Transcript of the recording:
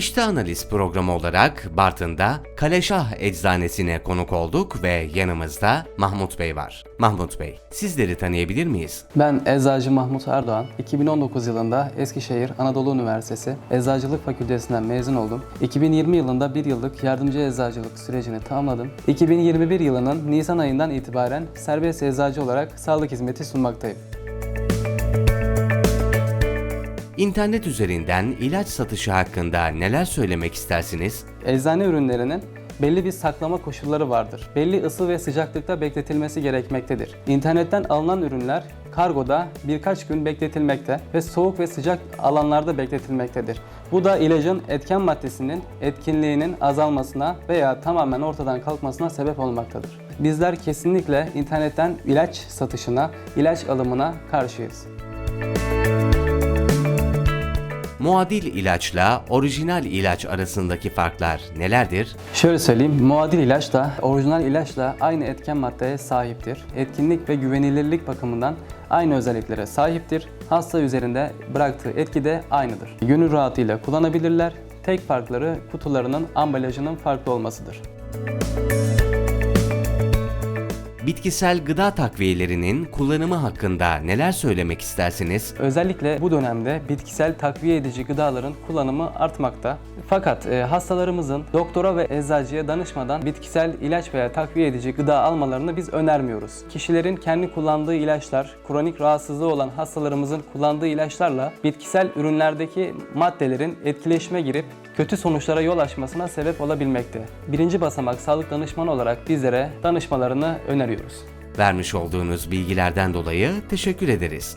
İşte analiz programı olarak Bartın'da Kaleşah Eczanesine konuk olduk ve yanımızda Mahmut Bey var. Mahmut Bey, sizleri tanıyabilir miyiz? Ben Eczacı Mahmut Erdoğan. 2019 yılında Eskişehir Anadolu Üniversitesi Eczacılık Fakültesinden mezun oldum. 2020 yılında bir yıllık yardımcı eczacılık sürecini tamamladım. 2021 yılının Nisan ayından itibaren serbest eczacı olarak sağlık hizmeti sunmaktayım. İnternet üzerinden ilaç satışı hakkında neler söylemek istersiniz? Eczane ürünlerinin belli bir saklama koşulları vardır. Belli ısı ve sıcaklıkta bekletilmesi gerekmektedir. İnternetten alınan ürünler kargoda birkaç gün bekletilmekte ve soğuk ve sıcak alanlarda bekletilmektedir. Bu da ilacın etken maddesinin etkinliğinin azalmasına veya tamamen ortadan kalkmasına sebep olmaktadır. Bizler kesinlikle internetten ilaç satışına, ilaç alımına karşıyız. Muadil ilaçla orijinal ilaç arasındaki farklar nelerdir? Şöyle söyleyeyim, muadil ilaç da orijinal ilaçla aynı etken maddeye sahiptir. Etkinlik ve güvenilirlik bakımından aynı özelliklere sahiptir. Hasta üzerinde bıraktığı etki de aynıdır. Gönül rahatıyla kullanabilirler. Tek farkları kutularının ambalajının farklı olmasıdır. Bitkisel gıda takviyelerinin kullanımı hakkında neler söylemek istersiniz? Özellikle bu dönemde bitkisel takviye edici gıdaların kullanımı artmakta. Fakat e, hastalarımızın doktora ve eczacıya danışmadan bitkisel ilaç veya takviye edici gıda almalarını biz önermiyoruz. Kişilerin kendi kullandığı ilaçlar, kronik rahatsızlığı olan hastalarımızın kullandığı ilaçlarla bitkisel ürünlerdeki maddelerin etkileşime girip kötü sonuçlara yol açmasına sebep olabilmekte. Birinci basamak sağlık danışmanı olarak bizlere danışmalarını öneriyoruz. Vermiş olduğunuz bilgilerden dolayı teşekkür ederiz.